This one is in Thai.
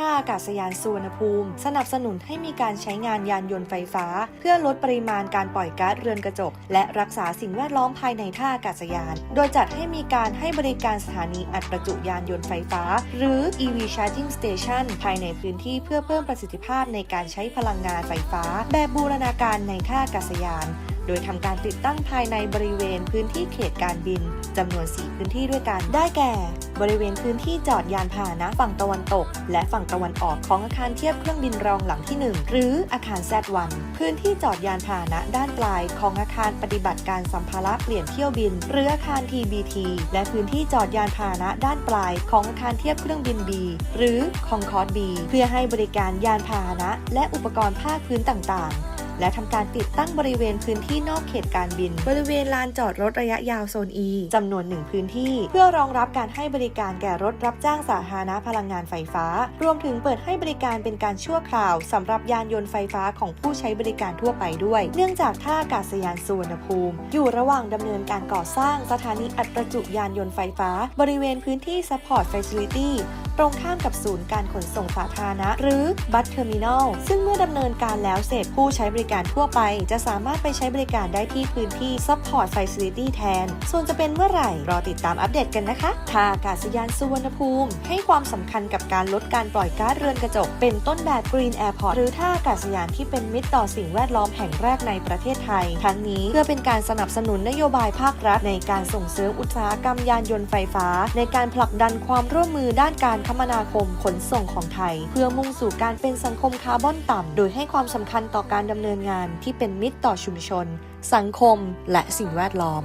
ท่าอากาศยานสุวรรณภูมิ สนับสนุนให้มีการใช้งานยานยนต์ไฟฟ้า เพื่อลดปริมาณการปล่อยก๊าซเรือนกระจก และรักษาสิ่งแวดล้อมภายในท่าอากาศยาน โดยจัดให้มีการให้บริการสถานีอัดประจุยานยนต์ไฟฟ้า หรือ EV Charging Station ภายในพื้นที่เพื่อเพิ่มประสิทธิภาพในการใช้พลังงานไฟฟ้า แบบบูรณาการในท่าอากาศยาน ดยทำการติดตั้งภายในบริเวณพื้นที่เขตการบินจำนวน 4 พื้นที่ด้วยกัน ได้แก่ บริเวณพื้นที่จอดยานพาหนะฝั่งตะวันตก และฝั่งตะวันออกของอาคารเทียบเครื่องบินรองหลังที่ 1 หรืออาคาร Z1 พื้นที่จอดยานพาหนะด้านปลายของอาคารปฏิบัติการสัมภาระเปลี่ยนเที่ยวบิน หรืออาคาร TBT และพื้นที่จอดยานพาหนะด้านปลายของอาคารเทียบเครื่องบิน B หรือ Concorde B เพื่อให้บริการยานพาหนะและอุปกรณ์ภาคพื้นต่างๆ และทำการติดตั้งบริเวณพื้นที่นอกเขตการบิน บริเวณลานจอดรถระยะยาวโซน E จำนวนหนึ่งพื้นที่ เพื่อรองรับการให้บริการแก่รถรับจ้างสาธารณะพลังงานไฟฟ้า รวมถึงเปิดให้บริการเป็นการชั่วคราวสำหรับยานยนต์ไฟฟ้าของผู้ใช้บริการทั่วไปด้วย เนื่องจากท่าอากาศยานสุวรรณภูมิ อยู่ระหว่างดำเนินการก่อสร้างสถานีอัดประจุยานยนต์ไฟฟ้า บริเวณพื้นที่ Support Facility ตรงข้ามกับศูนย์การขนส่งสาธารณะ หรือบัสเทอร์มินลซึ่งเมื่อดำเนินการแล้วเสร็จผู้ใช้บริการทั่วไป จะสามารถไปใช้บริการได้ที่พื้นที่ Support Facility แทน ส่วนจะเป็นเมื่อไหร่ รอติดตามอัปเดตกันนะคะท่าอากาศยานสุวรรณภูมิ ให้ความสำคัญกับการลดการปล่อยก๊าซเรือนกระจก เป็นต้นแบบ Green Airport หรือท่าอากาศยานที่เป็นมิตรต่อสิ่งแวดล้อมแห่งแรกในประเทศไทย ทั้งนี้เพื่อเป็นการสนับสนุนนโยบายภาครัฐ ในการส่งเสริมอุตสาหกรรมยานยนต์ไฟฟ้า ในการผลักดันความร่วมมือด้านการคมนาคมขนส่งของไทย เพื่อมุ่งสู่การเป็นสังคมคาร์บอนต่ำโดยให้ความสำคัญต่อการดำเนินงานที่เป็นมิตรต่อชุมชน สังคม และสิ่งแวดล้อม